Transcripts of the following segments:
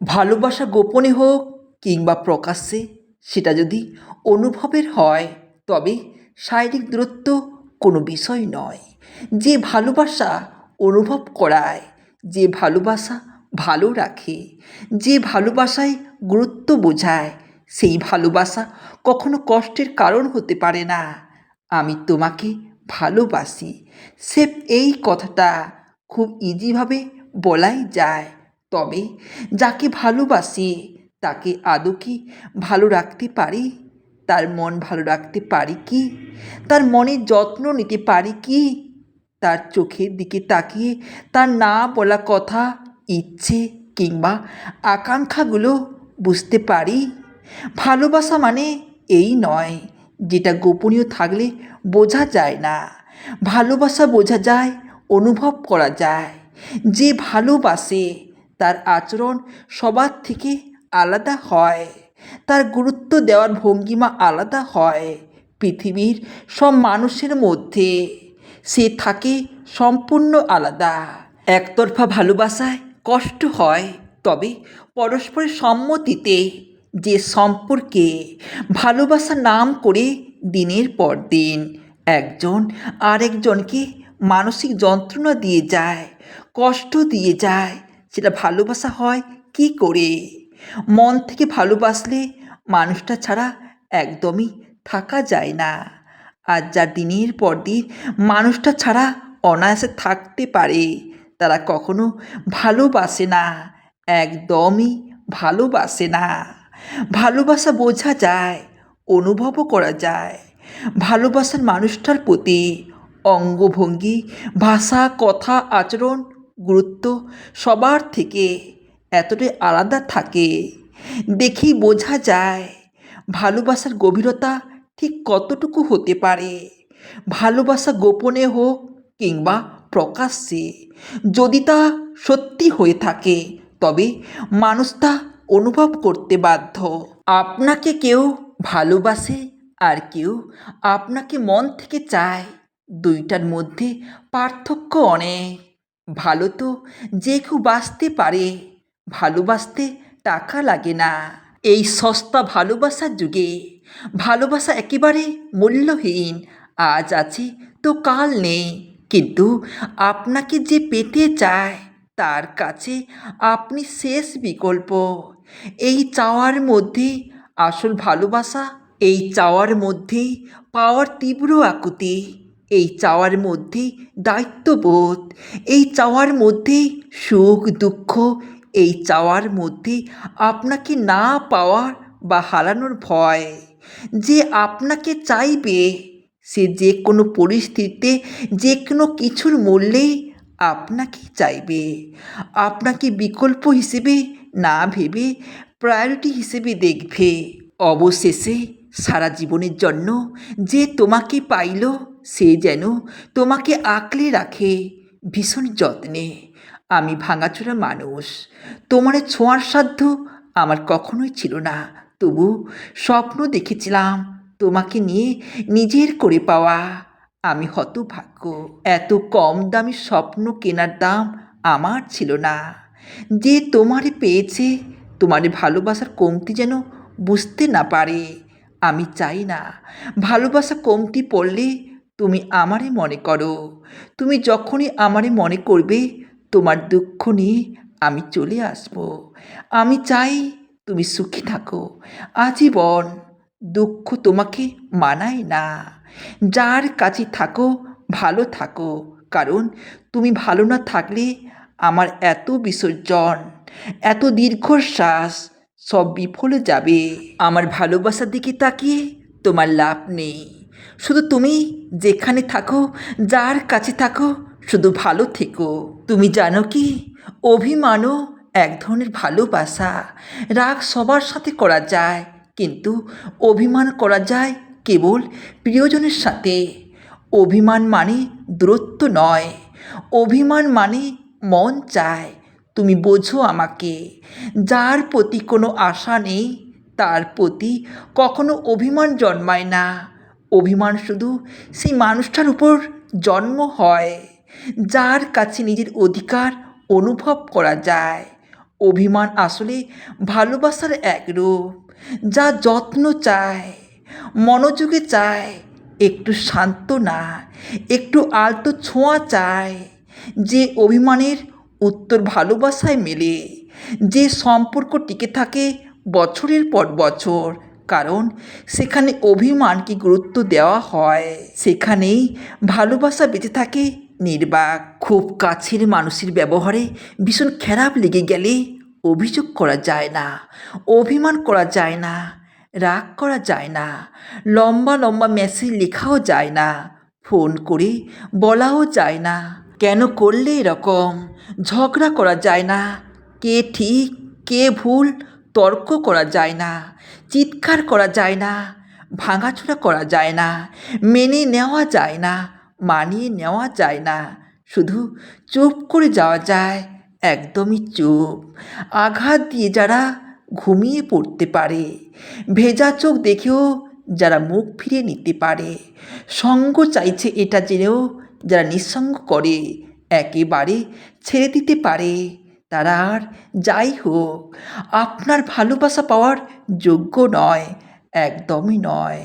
ভালোবাসা গোপনে হোক কিংবা প্রকাশ্যে, সেটা যদি অনুভবের হয়, তবে শারীরিক দূরত্ব কোনো বিষয় নয়। যে ভালোবাসা অনুভব করায়, যে ভালোবাসা ভালো রাখে, যে ভালোবাসায় গুরুত্ব বোঝায়, সেই ভালোবাসা কখনো কষ্টের কারণ হতে পারে না। আমি তোমাকে ভালোবাসি। সেফ এই কথাটা খুব ইজিভাবে বলাই যায়। তবে যাকে ভালোবাসি, তাকে আদৌ কি ভালো রাখতে পারি? তার মন ভালো রাখতে পারি কি? তার মনের যত্ন নিতে পারি কি? তার চোখের দিকে তাকিয়ে তার না বলা কথা, ইচ্ছে কিংবা আকাঙ্ক্ষাগুলো বুঝতে পারি। ভালোবাসা মানে এই নয়, যেটা গোপনীয় থাকলে বোঝা যায় না। ভালোবাসা বোঝা যায়, অনুভব করা যায়। যে ভালোবাসে তার আচরণ সবার থেকে আলাদা হয়। তার গুরুত্ব দেওয়ার ভঙ্গিমা আলাদা হয় পৃথিবীর সব মানুষের মধ্যে। সে থাকে সম্পূর্ণ আলাদা। একতরফা ভালোবাসায় কষ্ট হয়, তবে পরস্পরের সম্মতিতে যে সম্পর্কে ভালোবাসা নাম করে দিনের পর দিন একজন আরেকজনকে মানসিক যন্ত্রণা দিয়ে যায়, কষ্ট দিয়ে যায় সেটা ভালোবাসা হয়, কি করে? মন থেকে ভালোবাসলে মানুষটা ছাড়া একদমই থাকা যায় না। আর যা দিনের পর দিন মানুষটা ছাড়া অনায়াসে থাকতে পারে, তারা কখনো ভালোবাসে না, একদমই ভালোবাসে না। ভালোবাসা বোঝা যায়, অনুভবও করা যায়। ভালোবাসার মানুষটার প্রতি অঙ্গভঙ্গি, ভাষা, কথা, আচরণ গুরুত্ব সবার থেকে এতটাই আলাদা থাকে। দেখেই বোঝা যায়, ভালোবাসার গভীরতা ঠিক কতটুকু হতে পারে। ভালোবাসা গোপনে হোক কিংবা প্রকাশ্যে, যদি তা সত্যি হয়ে থাকে, তবে মানুষ তা অনুভব করতে বাধ্য। আপনাকে কেউ ভালোবাসে আর কেউ আপনাকে মন থেকে চায়, দুইটার মধ্যে পার্থক্য অনেক। ভালো তো যে কেউ বাঁচতে পারে, ভালোবাসতে টাকা লাগে না। এই সস্তা ভালোবাসার যুগে ভালোবাসা একেবারে মূল্যহীন, আজ আছে তো কাল নেই। কিন্তু আপনাকে যে পেতে চায়, তার কাছে আপনি শেষ বিকল্প। এই চাওয়ার মধ্যে, আসল ভালোবাসা এই চাওয়ার মধ্যে পাওয়ার তীব্র আকুতি। এই চাওয়ার মধ্যেই দায়িত্ববোধ, এই চাওয়ার মধ্যেই সুখ দুঃখ, এই চাওয়ার মধ্যে আপনাকে না পাওয়ার বা হারানোর ভয়। যে আপনাকে চাইবে, সে যে কোনো পরিস্থিতিতে, যে কোনো কিছুর মূল্যেই আপনাকে চাইবে। আপনাকে বিকল্প হিসেবে না ভেবে প্রায়োরিটি হিসেবে দেখবে। অবশেষে সারা জীবনের জন্য যে তোমাকে পাইল সে যেন তোমাকে আঁকলে রাখে ভীষণ যত্নে। আমি ভাঙাচোরা মানুষ, তোমার ছোঁয়ার সাধ্য আমার কখনোই ছিল না। তবু স্বপ্ন দেখেছিলাম তোমাকে নিয়ে নিজের করে পাওয়া। আমি হতভাগ্য, এত কম দামি স্বপ্ন কেনার দাম আমার ছিল না। যে তোমারে পেয়েছে, তোমার ভালোবাসার কমতি যেন বুঝতে না পারে। আমি চাই না ভালোবাসা কমতি পড়লে তুমি আমারে মনে করো। তুমি যখনই আমারে মনে করবে, তোমার দুঃখ নিয়ে আমি চলে আসব। আমি চাই তুমি সুখী থাকো। আজীবন দুঃখ তোমাকে মানায় না। যার কাছে থাকো, ভালো থাকো। কারণ তুমি ভালো না থাকলে আমার এত বিসর্জন, এত দীর্ঘশ্বাস সব বিফলে যাবে। আমার ভালোবাসার দিকে তাকিয়ে তোমার লাভ নেই। শুধু তুমি যেখানে থাকো, যার কাছে থাকো, শুধু ভালো থেকো। তুমি জানো কি? অভিমানও এক ধরনের ভালোবাসা। রাগ সবার সাথে করা যায়, কিন্তু অভিমান করা যায় কেবল প্রিয়জনের সাথে। অভিমান মানে দূরত্ব নয়। অভিমান মানে মন চায়, তুমি বোঝো আমাকে। যার প্রতি কোনো আশা নেই, তার প্রতি কখনো অভিমান জন্মায় না। অভিমান শুধু সেই মানুষটার উপর জন্ম হয়, যার কাছে নিজের অধিকার অনুভব করা যায়। অভিমান আসলে ভালোবাসার এক রূপ, যা যত্ন চায়, মনোযোগে চায়, একটু শান্ত না, একটু আলতো ছোঁয়া চায়। যে অভিমানের উত্তর ভালোবাসায় মেলে, যে সম্পর্ক টিকে থাকে বছরের পর বছর কারণ সেখানে অভিমানকে গুরুত্ব দেওয়া হয়। সেখানেই ভালোবাসা বেঁচে থাকে, নির্বাক, খুব কাছের মানুষের ব্যবহারে ভীষণ খারাপ লেগে গেলে অভিযোগ করা যায় না, অভিমান করা যায় না, রাগ করা যায় না, লম্বা লম্বা মেসেজ লেখাও যায় না, ফোন করে বলাও যায় না। কেন করলে এরকম? ঝগড়া করা যায় না, কে ঠিক, কে ভুল, তর্ক করা যায় না চিৎকার করা যায় না, ভাঙাচোরা করা যায় না, মেনে নেওয়া যায় না, মানিয়ে নেওয়া যায় না। শুধু চুপ করে যাওয়া যায়, একদমই চুপ। আঘাত দিয়ে যারা ঘুমিয়ে পড়তে পারে, ভেজা চোখ দেখেও যারা মুখ ফিরিয়ে নিতে পারে, সঙ্গ চাইছে এটা জেনেও যারা নিঃসঙ্গ করে, একেবারে ছেড়ে দিতে পারে। তারা আর যাই হোক, আপনার ভালোবাসা পাওয়ার যোগ্য নয়, একদমই নয়।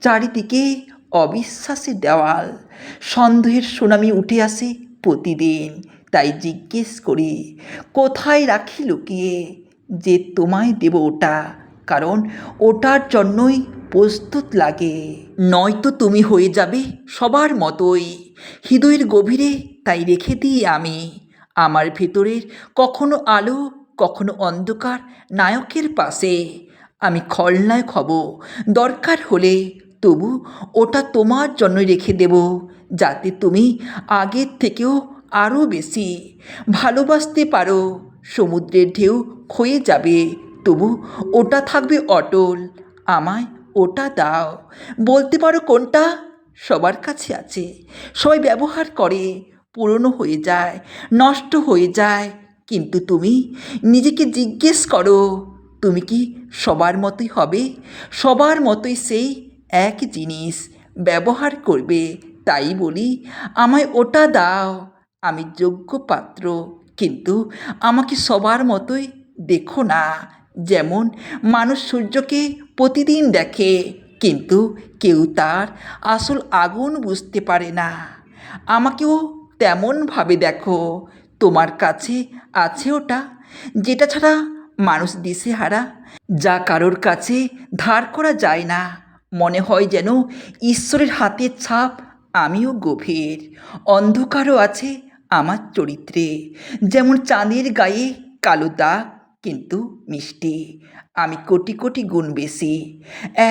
চারিদিকে অবিশ্বাসের দেওয়াল, সন্দেহের সুনামি উঠে আসে প্রতিদিন। তাই জিজ্ঞেস করি, কোথায় রাখি লুকিয়ে? যে তোমায় দেব ওটা, কারণ ওটার জন্যই প্রস্তুত লাগে। নয়তো তুমি হয়ে যাবে সবার মতোই। হৃদয়ের গভীরে তাই রেখে দিই আমি। আমার ভেতরের কখনো আলো, কখনো অন্ধকার নায়কের পাশে। আমি খলনায়ক হব দরকার হলে তবু ওটা তোমার জন্য রেখে দেব, যাতে তুমি আগের থেকেও আরও বেশি ভালোবাসতে পারো। সমুদ্রের ঢেউ ক্ষয়ে যাবে, তবু ওটা থাকবে অটল, আমায় ওটা দাও। বলতে পারো কোনটা? সবার কাছে আছে, সবাই ব্যবহার করে পুরনো হয়ে যায়, নষ্ট হয়ে যায়। কিন্তু তুমি নিজেকে জিজ্ঞেস করো, তুমি কি সবার মতোই হবে? সবার মতোই সেই এক জিনিস ব্যবহার করবে। তাই বলি, আমায় ওটা দাও, আমি যোগ্য পাত্র। কিন্তু আমাকে সবার মতোই দেখো না। যেমন মানুষ সূর্যকে প্রতিদিন দেখে, কিন্তু কেউ তার আসল আগুন বুঝতে পারে না। আমাকেও তেমনভাবে দেখো। তোমার কাছে আছে ওটা, যেটা ছাড়া মানুষ দিশেহারা, যা কারোর কাছে ধার করা যায় না। মনে হয় যেন ঈশ্বরের হাতের ছাপ আমিও গভীর। অন্ধকারও আছে আমার চরিত্রে, যেমন চাঁদের গায়ে কালো দাগ, কিন্তু মিষ্টি। আমি কোটি কোটি গুণ বেশি।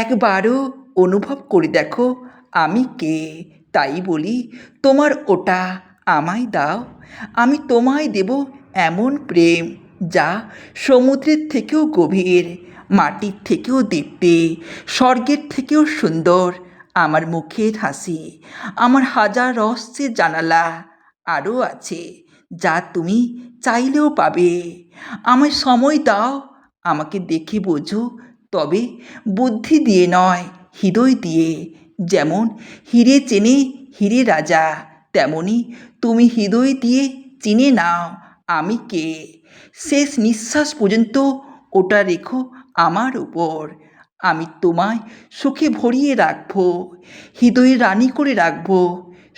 একবারও অনুভব করে দেখো আমি কে, তাই বলি তোমার ওটা। আমায় দাও, আমি তোমায় দেব এমন প্রেম যা সমুদ্রের থেকেও গভীর, মাটির থেকেও দীপ্তি, স্বর্গের থেকেও সুন্দর, আমার মুখের হাসি, আমার হাজার রহস্যের জানালা আরও আছে যা তুমি চাইলেও পাবে। আমায় সময় দাও, আমাকে দেখে বোঝো, তবে বুদ্ধি দিয়ে নয়, হৃদয় দিয়ে, যেমন হিরে চেনে হিরে রাজা। তেমনি তুমি হৃদয় দিয়ে চিনে নাও আমি কে। শেষ নিঃশ্বাস পর্যন্ত ওটা রেখো আমার উপর। আমি তোমায় সুখে ভরিয়ে রাখব হৃদয়ে রানী করে রাখব।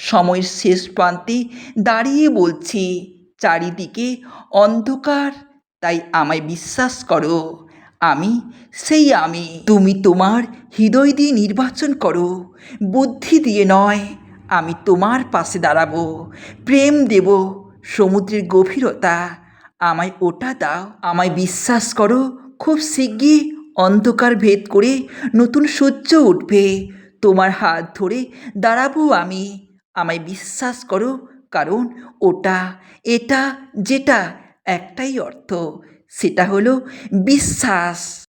সময়ের শেষ প্রান্তে দাঁড়িয়ে বলছি, চারিদিকে অন্ধকার, তাই আমায় বিশ্বাস করো, আমি সেই আমি। তুমি তোমার হৃদয় দিয়ে নির্বাচন করো, বুদ্ধি দিয়ে নয় আমি তোমার পাশে দাঁড়াবো। প্রেম দেব, সমুদ্রের গভীরতা। আমায় ওটা দাও। আমায় বিশ্বাস করো, খুব শিগগির অন্ধকার ভেদ করে নতুন সূর্য উঠবে। তোমার হাত ধরে দাঁড়াবো আমি। আমায় বিশ্বাস করো, কারণ ওটা, এটা, যেটা একটাই অর্থ, সেটা হলো বিশ্বাস।